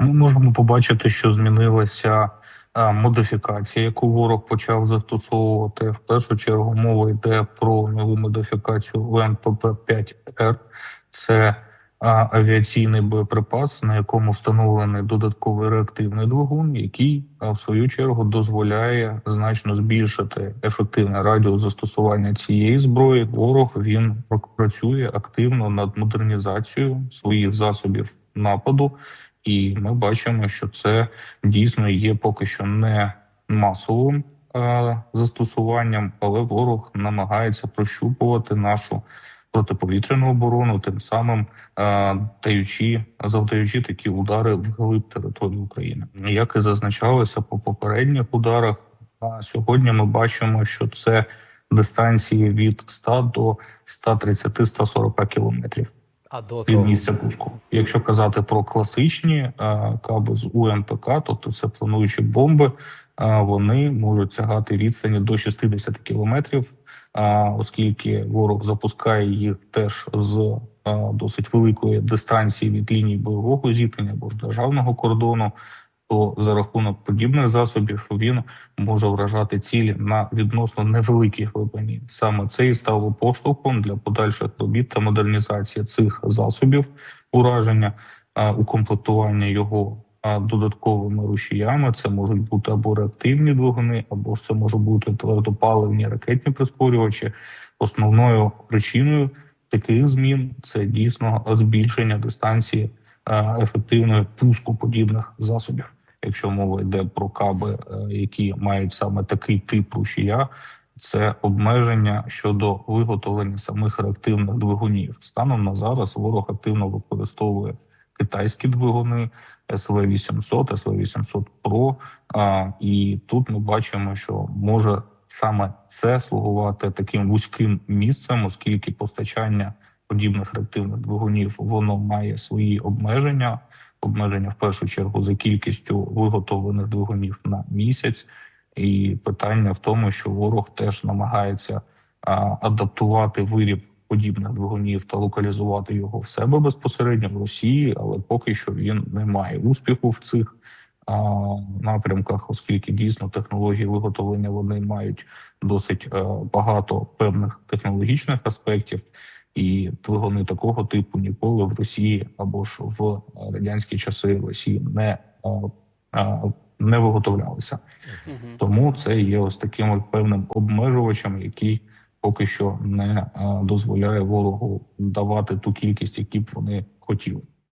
Ми можемо побачити, що змінилася е, модифікація, яку ворог почав застосовувати. В першу чергу мова йде про нову модифікацію ВМПП-5Р. Це е, авіаційний боєприпас, на якому встановлений додатковий реактивний двигун, який е, в свою чергу дозволяє значно збільшити ефективне радіус застосування цієї зброї. Ворог він працює активно над модернізацією своїх засобів нападу. І ми бачимо, що це дійсно є поки що не масовим е, застосуванням, але ворог намагається прощупувати нашу протиповітряну оборону, тим самим е, даючи завдаючи такі удари в глиб території України. Як і зазначалося по попередніх ударах, а сьогодні ми бачимо, що це дистанції від 100 до 130-140 кілометрів А до під місця пуску. Якщо казати про класичні е, каби з УМПК, тобто це плануючі бомби, е, вони можуть сягати відстані до 60 кілометрів, е, оскільки ворог запускає їх теж з досить великої дистанції від лінії бойового зіткнення або ж державного кордону. То за рахунок подібних засобів він може вражати цілі на відносно невеликій глибині. Саме це і стало поштовхом для подальших робіт та модернізації цих засобів ураження, укомплектування його додатковими рушіями. Це можуть бути або реактивні двигуни, або ж це можуть бути твердопаливні ракетні прискорювачі. Основною причиною таких змін це дійсно збільшення дистанції ефективної пуску подібних засобів. Якщо мова йде про каби, е, які мають саме такий тип рушія, це обмеження щодо виготовлення самих реактивних двигунів. Станом на зараз ворог активно використовує китайські двигуни СВ 800 СВ 800 Pro, і тут ми бачимо, що може саме це слугувати таким вузьким місцем, оскільки постачання подібних реактивних двигунів воно має свої обмеження. Обмеження в першу чергу за кількістю виготовлених двигунів на місяць, і питання в тому, що ворог теж намагається адаптувати виріб подібних двигунів та локалізувати його в себе безпосередньо в Росії, але поки що він не має успіху в цих напрямках, оскільки дійсно технології виготовлення вони мають досить е, багато певних технологічних аспектів. І двигуни такого типу ніколи в Росії або ж в радянські часи в Росії не, а, а, не виготовлялися. Тому це є ось таким певним обмежувачем, який поки що не дозволяє ворогу давати ту кількість, які б вони хотіли.